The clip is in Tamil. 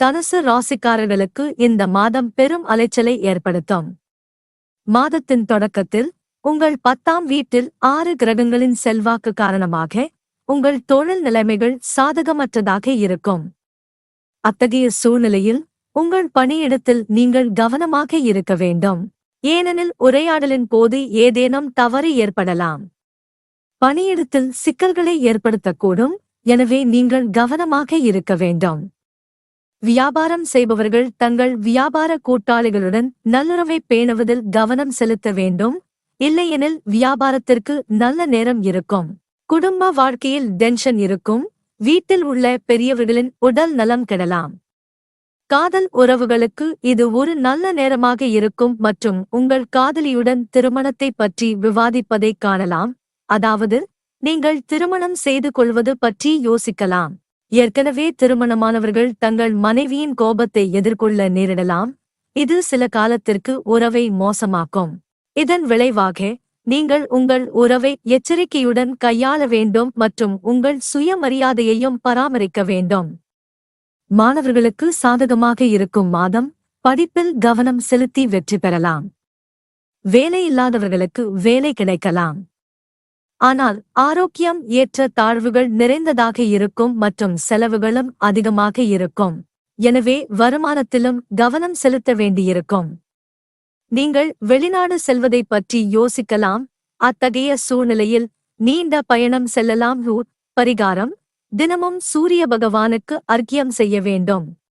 தனுசு ராசிக்காரர்களுக்கு இந்த மாதம் பெரும் அலைச்சலை ஏற்படுத்தும். மாதத்தின் தொடக்கத்தில் உங்கள் பத்தாம் வீட்டில் ஆறு கிரகங்களின் செல்வாக்கு காரணமாக உங்கள் தொழில் நிலைமைகள் சாதகமற்றதாக இருக்கும். அத்தகைய சூழ்நிலையில் உங்கள் பணியிடத்தில் நீங்கள் கவனமாக இருக்க வேண்டும். ஏனெனில் உரையாடலின் போது ஏதேனும் தவறு ஏற்படலாம். பணியிடத்தில் சிக்கல்களை ஏற்படுத்தக்கூடும் எனவே நீங்கள் கவனமாக இருக்க வேண்டும். வியாபாரம் செய்பவர்கள் தங்கள் வியாபார கூட்டாளிகளுடன் நல்லுறவை பேணுவதில் கவனம் செலுத்த வேண்டும். இல்லையெனில் வியாபாரத்திற்கு நல்ல நேரம் இருக்கும். குடும்ப வாழ்க்கையில் டென்ஷன் இருக்கும். வீட்டில் உள்ள பெரியவர்களின் உடல் நலம் கெடலாம். காதல் உறவுகளுக்கு இது ஒரு நல்ல நேரமாக இருக்கும் மற்றும் உங்கள் காதலியுடன் திருமணத்தை பற்றி விவாதிப்பதை காணலாம். அதாவது நீங்கள் திருமணம் செய்து கொள்வது பற்றி யோசிக்கலாம். ஏற்கனவே திருமணமானவர்கள் தங்கள் மனைவியின் கோபத்தை எதிர்கொள்ள நேரிடலாம். இது சில காலத்திற்கு உறவை மோசமாக்கும். இதன் விளைவாக நீங்கள் உங்கள் உறவை எச்சரிக்கையுடன் கையாள வேண்டும் மற்றும் உங்கள் சுயமரியாதையையும் பராமரிக்க வேண்டும். மாணவர்களுக்கு சாதகமாக இருக்கும் மாதம் படிப்பில் கவனம் செலுத்தி வெற்றி பெறலாம். வேலையில்லாதவர்களுக்கு வேலை கிடைக்கலாம். ஆனால் ஆரோக்கியம் ஏற்ற தாழ்வுகள் நிறைந்ததாக இருக்கும் மற்றும் செலவுகளும் அதிகமாக இருக்கும். எனவே வருமானத்திலும் கவனம் செலுத்த வேண்டியிருக்கும். நீங்கள் வெளிநாடு செல்வதைப் பற்றி யோசிக்கலாம். அத்தகைய சூழ்நிலையில் நீண்ட பயணம் செல்லலாம். பரிகாரம். தினமும் சூரிய பகவானுக்கு அர்க்கியம் செய்ய வேண்டும்.